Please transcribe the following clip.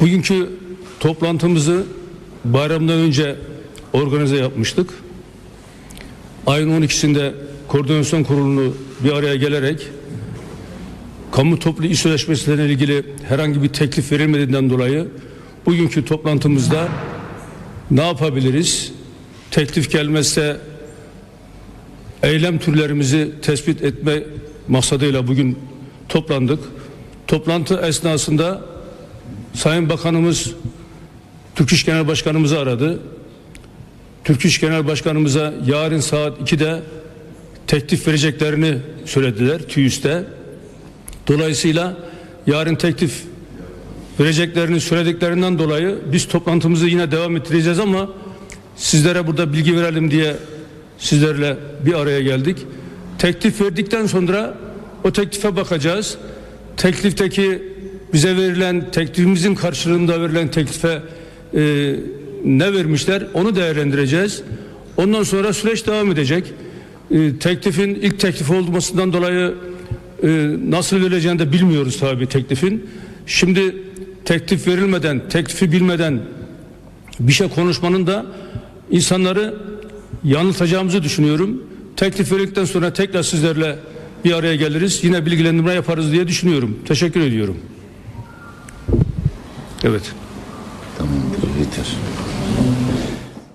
Bugünkü toplantımızı bayramdan önce organize yapmıştık. Ayın 12'sinde koordinasyon kurulunu bir araya gelerek kamu toplu iş sözleşmesiyle ilgili herhangi bir teklif verilmediğinden dolayı bugünkü toplantımızda ne yapabiliriz? Teklif gelmezse eylem türlerimizi tespit etme maksadıyla bugün toplandık. Toplantı esnasında Sayın Bakanımız Türk İş Genel Başkanımızı aradı. Türk İş Genel Başkanımıza yarın saat 2'de teklif vereceklerini söylediler TÜİS'te. Dolayısıyla yarın teklif vereceklerini söylediklerinden dolayı biz toplantımızı yine devam ettireceğiz ama sizlere burada bilgi verelim diye sizlerle bir araya geldik. Teklif verdikten sonra o teklife bakacağız. Teklifteki bize verilen teklifimizin karşılığında verilen teklife e, ne vermişler onu değerlendireceğiz. Ondan sonra süreç devam edecek. E, teklifin ilk teklif olmasından dolayı e, nasıl verileceğini de bilmiyoruz tabii teklifin. Şimdi teklif verilmeden, teklifi bilmeden bir şey konuşmanın da insanları yanıltacağımızı düşünüyorum. Teklif verildikten sonra tekrar sizlerle bir araya geliriz. Yine bilgilendirme yaparız diye düşünüyorum. Teşekkür ediyorum. Evet. Tamam, görüşürüz.